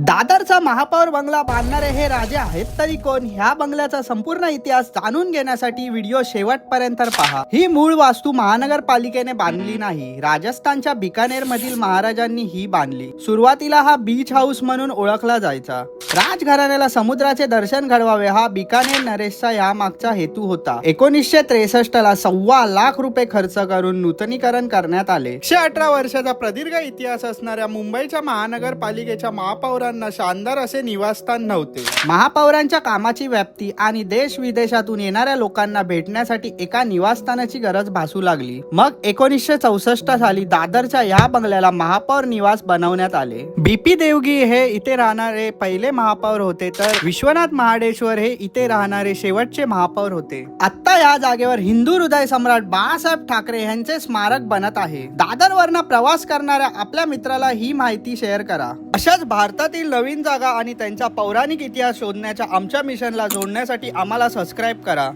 दादरचा महापौर बंगला बांधणारे हे राजे आहेत तरी कोण? ह्या बंगल्याचा संपूर्ण इतिहास जाणून घेण्यासाठी व्हिडिओ शेवटपर्यंत पहा. ही मूळ वास्तू महानगरपालिकेने बांधली नाही. राजस्थानच्या बिकानेर मधील महाराजांनी ही बांधली. सुरुवातीला हा बीच हाऊस म्हणून ओळखला जायचा. राजघराण्याला समुद्राचे दर्शन घडवावे हा बिकानेर नरेशचा यामागचा हेतू होता. एकोणीसशे त्रेसष्ट ला सव्वा लाख रुपये खर्च करून नूतनीकरण करण्यात आले. एकशे अठरा वर्षाचा प्रदीर्घ इतिहास असणाऱ्या मुंबईच्या महानगरपालिकेच्या महापौरांना शानदार असे निवासस्थान नव्हते. महापौरांच्या कामाची व्याप्ती आणि देश विदेशातून येणाऱ्या लोकांना भेटण्यासाठी एका निवासस्थानाची गरज भासू लागली. मग एकोणीसशे चौसष्ट साली दादरच्या या बंगल्याला महापौर निवास बनवण्यात आले. बीपी देवगी हे इथे राहणारे पहिले महापौर होते तर विश्वनाथ महाडेश्वर हे इथे राहणारे शेवटचे महापौर होते. आता या जागेवर हिंदू हृदय सम्राट बाळासाहेब ठाकरे यांचे स्मारक बनत आहे. दादर वरना प्रवास करणाऱ्या आपल्या मित्राला ही माहिती शेअर करा. अशाच देशातील नवीन जागा आणि त्यांचा पौराणिक इतिहास शोधण्याच्या आमच्या मिशनला जोडण्यासाठी आम्हाला सबस्क्राईब करा.